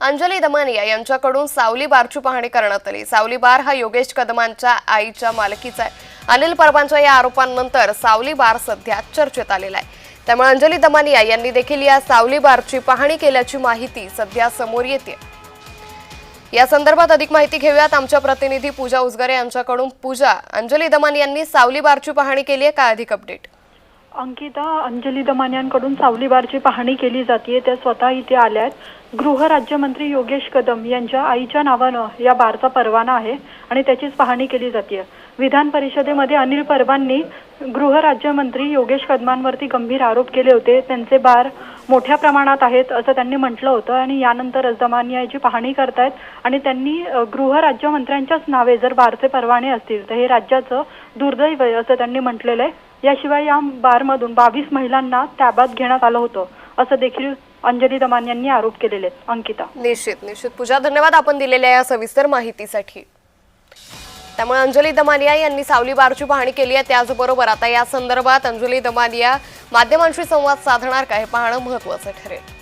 अंजली दमानिया यांच्याकडून सावली बारची पाहणी करण्यात आली. सावली बार हा योगेश कदमांच्या आईच्या मालकीचा आहे. अनिल परबांच्या या आरोपांनंतर सावली बार सध्या चर्चेत आलेला आहे. त्यामुळे अंजली दमानिया यांनी देखील या सावली बारची पाहणी केल्याची माहिती सध्या समोर येते. या संदर्भात अधिक माहिती घेऊयात. आमच्या प्रतिनिधी पूजा उजगरे यांच्याकडून. पूजा अंजली दमान यांनी सावली बारची पाहणी केली आहे. काय अधिक अपडेट? अंकिता अंजली दमान्यांकडून सावली बारची पाहणी केली जाते त्या स्वतः इथे आल्या आहेत गृहराज्यमंत्री योगेश कदम यांच्या आईच्या नावानं या बारचा परवाना आहे आणि त्याचीच पाहणी केली जाते विधान परिषदेमध्ये अनिल परबांनी गृहराज्यमंत्री योगेश कदमांवरती गंभीर आरोप केले होते. त्यांचे बार मोठ्या प्रमाणात आहेत असं त्यांनी म्हटलं होतं. आणि यानंतर दमानिया याची पाहणी करतायत. आणि त्यांनी गृहराज्यमंत्र्यांच्याच नावे जर बारचे परवाने असतील तर हे राज्याचं दुर्दैव आहे असं त्यांनी म्हटलेलं आहे. याशिवाय या बारमधून बावीस महिलांना ताब्यात घेण्यात आलं होतं असं देखील अंजली दमान यांनी आरोप केलेले आहेत. अंकिता. निश्चित निश्चित. पूजा धन्यवाद आपण दिलेल्या या सविस्तर माहितीसाठी. त्यामुळे अंजली दमानिया यांनी सावली बारची पाहणी केली आहे. त्याचबरोबर आता या संदर्भात अंजली दमानिया माध्यमांशी संवाद साधणार का हे पाहणं महत्वाचं ठरेल.